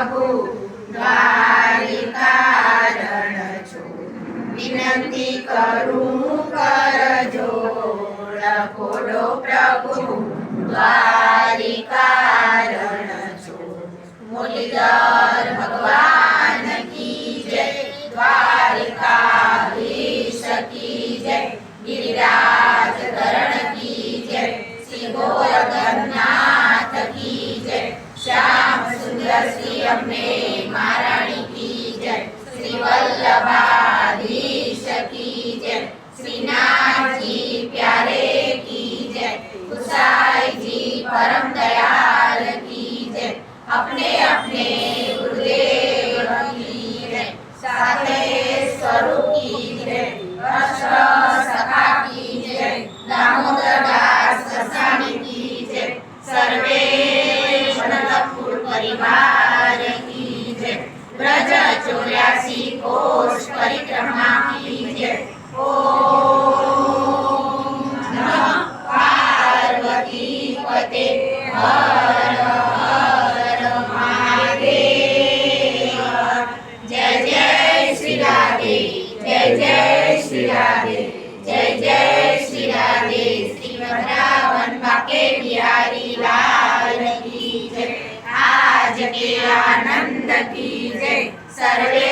પ્રભુ દ્વારિકારણ છો વિનંતી કરું કરજો પોડો પ્રભુ દ્વારિકારણ છો ભગવાન કી જય દ્વારિકા કી જય, ગિરિરાજ श्री अपने महाराणी की जय। श्री वल्लभाधीश की जय। श्रीनाथ जी प्यारे की जय। गुसाई जी परम दयाल की जय। अपने अपने गुरुदेव की जय। साथे स्वरूप की जय। सखा की जय। दामोदर दास की जय। सर्वे परिवार ब्रज चौरासी कोश परिक्रमा की जय ओम नमः पार्वती पते हर हर महादेव जय जय श्री राधे, जय जय श्री राधे जय जय श्री राधे श्री वृंदावन बाके बिहारी लाल की जय। आज के आनंद की சர்வே